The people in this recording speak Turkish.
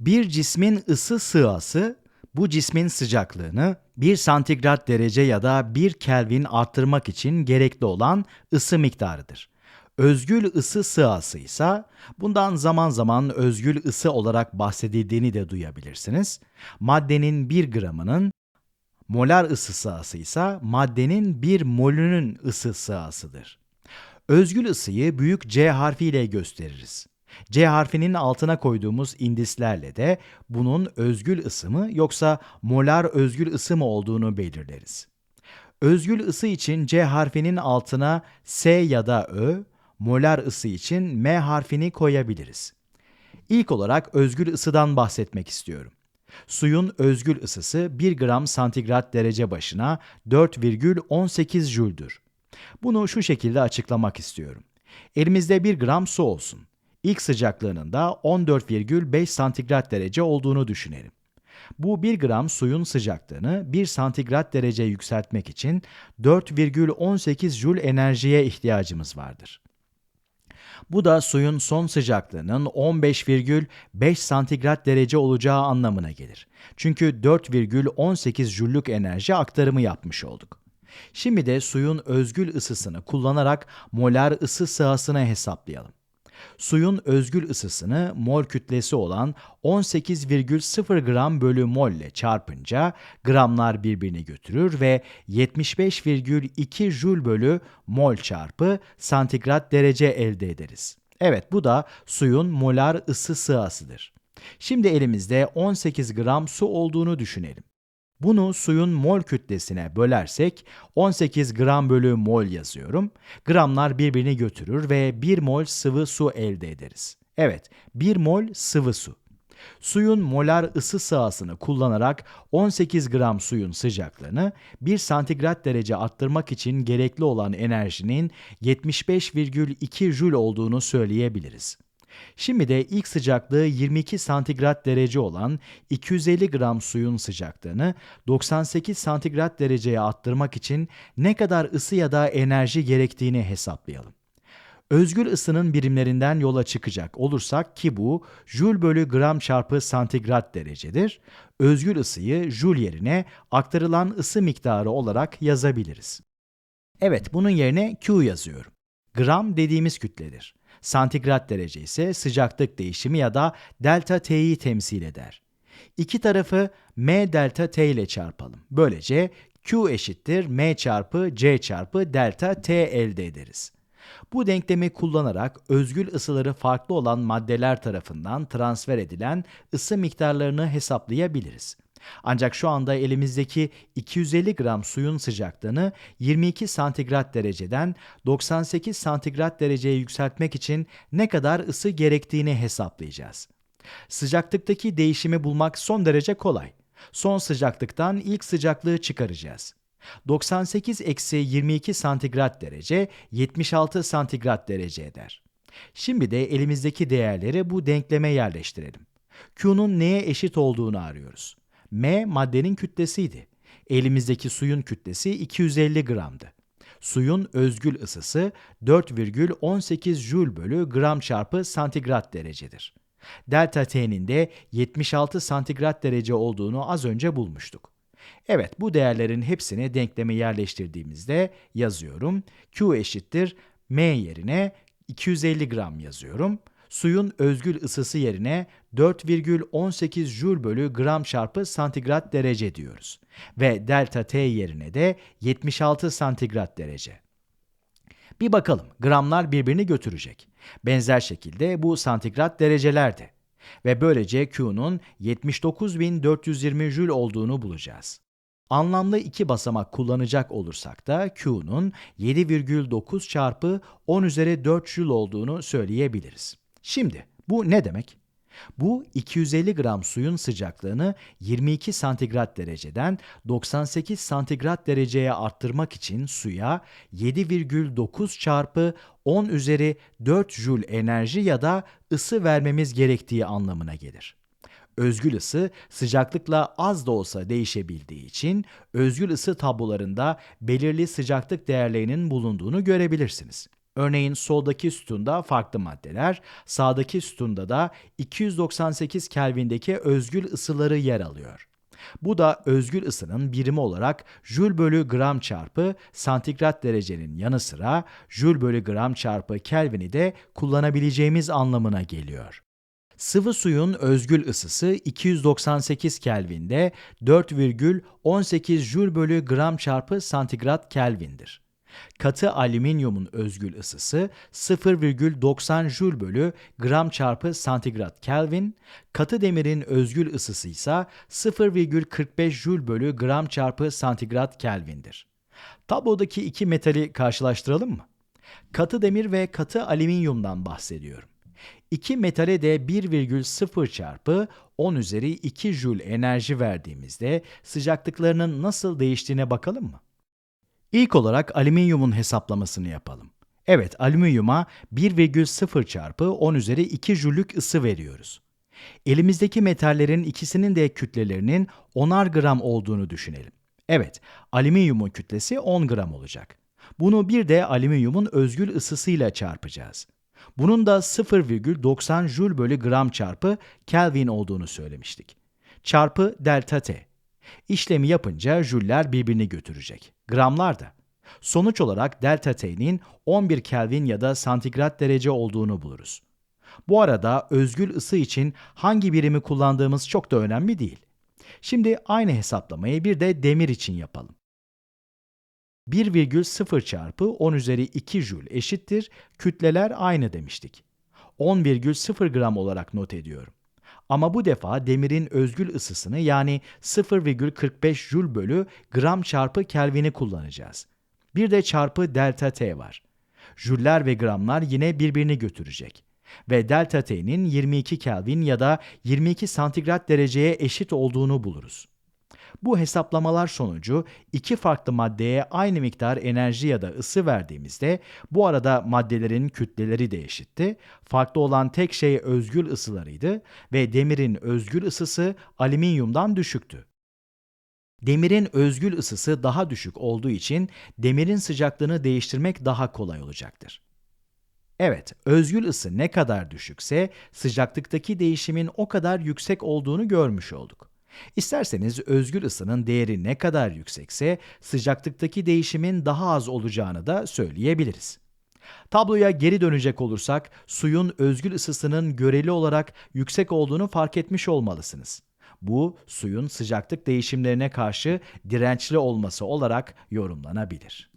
Bir cismin ısı sığası bu cismin sıcaklığını 1 santigrat derece ya da 1 Kelvin arttırmak için gerekli olan ısı miktarıdır. Özgül ısı sığası ise bundan zaman zaman özgül ısı olarak bahsedildiğini de duyabilirsiniz. Maddenin 1 gramının molar ısı sığası ise maddenin 1 molünün ısı sığasıdır. Özgül ısıyı büyük C harfiyle gösteririz. C harfinin altına koyduğumuz indislerle de bunun özgül ısı mı yoksa molar özgül ısı mı olduğunu belirleriz. Özgül ısı için C harfinin altına S ya da Ö, molar ısı için M harfini koyabiliriz. İlk olarak özgül ısıdan bahsetmek istiyorum. Suyun özgül ısısı 1 gram santigrat derece başına 4,18 jüldür. Bunu şu şekilde açıklamak istiyorum. Elimizde 1 gram su olsun. İlk sıcaklığının da 14,5 santigrat derece olduğunu düşünelim. Bu 1 gram suyun sıcaklığını 1 santigrat derece yükseltmek için 4,18 jül enerjiye ihtiyacımız vardır. Bu da suyun son sıcaklığının 15,5 santigrat derece olacağı anlamına gelir. Çünkü 4,18 jüllük enerji aktarımı yapmış olduk. Şimdi de suyun özgül ısısını kullanarak molar ısı sahasını hesaplayalım. Suyun özgül ısısını mol kütlesi olan 18,0 gram bölü mol ile çarpınca gramlar birbirini götürür ve 75,2 jül bölü mol çarpı santigrat derece elde ederiz. Evet bu da suyun molar ısı sığasıdır. Şimdi elimizde 18 gram su olduğunu düşünelim. Bunu suyun mol kütlesine bölersek 18 gram bölü mol yazıyorum. Gramlar birbirini götürür ve 1 mol sıvı su elde ederiz. Evet, 1 mol sıvı su. Suyun molar ısı sahasını kullanarak 18 gram suyun sıcaklığını 1 santigrat derece arttırmak için gerekli olan enerjinin 75,2 jül olduğunu söyleyebiliriz. Şimdi de ilk sıcaklığı 22 santigrat derece olan 250 gram suyun sıcaklığını 98 santigrat dereceye arttırmak için ne kadar ısı ya da enerji gerektiğini hesaplayalım. Özgül ısının birimlerinden yola çıkacak olursak ki bu jül bölü gram çarpı santigrat derecedir. Özgül ısıyı jül yerine aktarılan ısı miktarı olarak yazabiliriz. Evet bunun yerine Q yazıyorum. Gram dediğimiz kütledir. Santigrat derece ise sıcaklık değişimi ya da delta T'yi temsil eder. İki tarafı M delta T ile çarpalım. Böylece Q eşittir M çarpı C çarpı delta T elde ederiz. Bu denklemi kullanarak özgül ısıları farklı olan maddeler tarafından transfer edilen ısı miktarlarını hesaplayabiliriz. Ancak şu anda elimizdeki 250 gram suyun sıcaklığını 22 santigrat dereceden 98 santigrat dereceye yükseltmek için ne kadar ısı gerektiğini hesaplayacağız. Sıcaklıktaki değişimi bulmak son derece kolay. Son sıcaklıktan ilk sıcaklığı çıkaracağız. 98 eksi 22 santigrat derece 76 santigrat derece eder. Şimdi de elimizdeki değerleri bu denkleme yerleştirelim. Q'nun neye eşit olduğunu arıyoruz. M maddenin kütlesiydi. Elimizdeki suyun kütlesi 250 gramdı. Suyun özgül ısısı 4,18 jül bölü gram çarpı santigrat derecedir. Delta T'nin de 76 santigrat derece olduğunu az önce bulmuştuk. Evet bu değerlerin hepsini denkleme yerleştirdiğimizde yazıyorum. Q eşittir M yerine 250 gram yazıyorum suyun özgül ısısı yerine 4,18 jül bölü gram çarpı santigrat derece diyoruz. Ve delta T yerine de 76 santigrat derece. Bir bakalım gramlar birbirini götürecek. Benzer şekilde bu santigrat derecelerdi. Ve böylece Q'nun 79.420 jül olduğunu bulacağız. Anlamlı iki basamak kullanacak olursak da Q'nun 7,9 çarpı 10 üzeri 4 jül olduğunu söyleyebiliriz. Şimdi bu ne demek? Bu 250 gram suyun sıcaklığını 22 santigrat dereceden 98 santigrat dereceye arttırmak için suya 7,9 çarpı 10 üzeri 4 jül enerji ya da ısı vermemiz gerektiği anlamına gelir. Özgül ısı sıcaklıkla az da olsa değişebildiği için özgül ısı tablolarında belirli sıcaklık değerlerinin bulunduğunu görebilirsiniz. Örneğin soldaki sütunda farklı maddeler, sağdaki sütunda da 298 Kelvin'deki özgül ısıları yer alıyor. Bu da özgül ısının birimi olarak Joule bölü gram çarpı santigrat derecenin yanı sıra Joule bölü gram çarpı Kelvin'i de kullanabileceğimiz anlamına geliyor. Sıvı suyun özgül ısısı 298 Kelvin'de 4,18 Joule bölü gram çarpı santigrat Kelvin'dir. Katı alüminyumun özgül ısısı 0,90 Joule bölü gram çarpı santigrat Kelvin, katı demirin özgül ısısı ise 0,45 Joule bölü gram çarpı santigrat Kelvin'dir. Tablodaki iki metali karşılaştıralım mı? Katı demir ve katı alüminyumdan bahsediyorum. İki metale de 1,0 çarpı 10 üzeri 2 Joule enerji verdiğimizde sıcaklıklarının nasıl değiştiğine bakalım mı? İlk olarak alüminyumun hesaplamasını yapalım. Evet, alüminyuma 1,0 çarpı 10 üzeri 2 jüllük ısı veriyoruz. Elimizdeki metallerin ikisinin de kütlelerinin 10'ar gram olduğunu düşünelim. Evet, alüminyumun kütlesi 10 gram olacak. Bunu bir de alüminyumun özgül ısısıyla çarpacağız. Bunun da 0,90 Joule bölü gram çarpı Kelvin olduğunu söylemiştik. Çarpı delta T. İşlemi yapınca jüller birbirini götürecek. Gramlar da. Sonuç olarak delta T'nin 11 Kelvin ya da santigrat derece olduğunu buluruz. Bu arada özgül ısı için hangi birimi kullandığımız çok da önemli değil. Şimdi aynı hesaplamayı bir de demir için yapalım. 1,0 çarpı 10 üzeri 2 Joule eşittir, kütleler aynı demiştik. 10,0 gram olarak not ediyorum. Ama bu defa demirin özgül ısısını yani 0,45 Joule bölü gram çarpı Kelvin'i kullanacağız. Bir de çarpı delta T var. Jüller ve gramlar yine birbirini götürecek. Ve delta T'nin 22 Kelvin ya da 22 santigrat dereceye eşit olduğunu buluruz. Bu hesaplamalar sonucu iki farklı maddeye aynı miktar enerji ya da ısı verdiğimizde bu arada maddelerin kütleleri de eşitti. Farklı olan tek şey özgül ısılarıydı ve demirin özgül ısısı alüminyumdan düşüktü. Demirin özgül ısısı daha düşük olduğu için demirin sıcaklığını değiştirmek daha kolay olacaktır. Evet, özgül ısı ne kadar düşükse sıcaklıktaki değişimin o kadar yüksek olduğunu görmüş olduk. İsterseniz özgül ısının değeri ne kadar yüksekse sıcaklıktaki değişimin daha az olacağını da söyleyebiliriz. Tabloya geri dönecek olursak suyun özgül ısısının göreli olarak yüksek olduğunu fark etmiş olmalısınız. Bu suyun sıcaklık değişimlerine karşı dirençli olması olarak yorumlanabilir.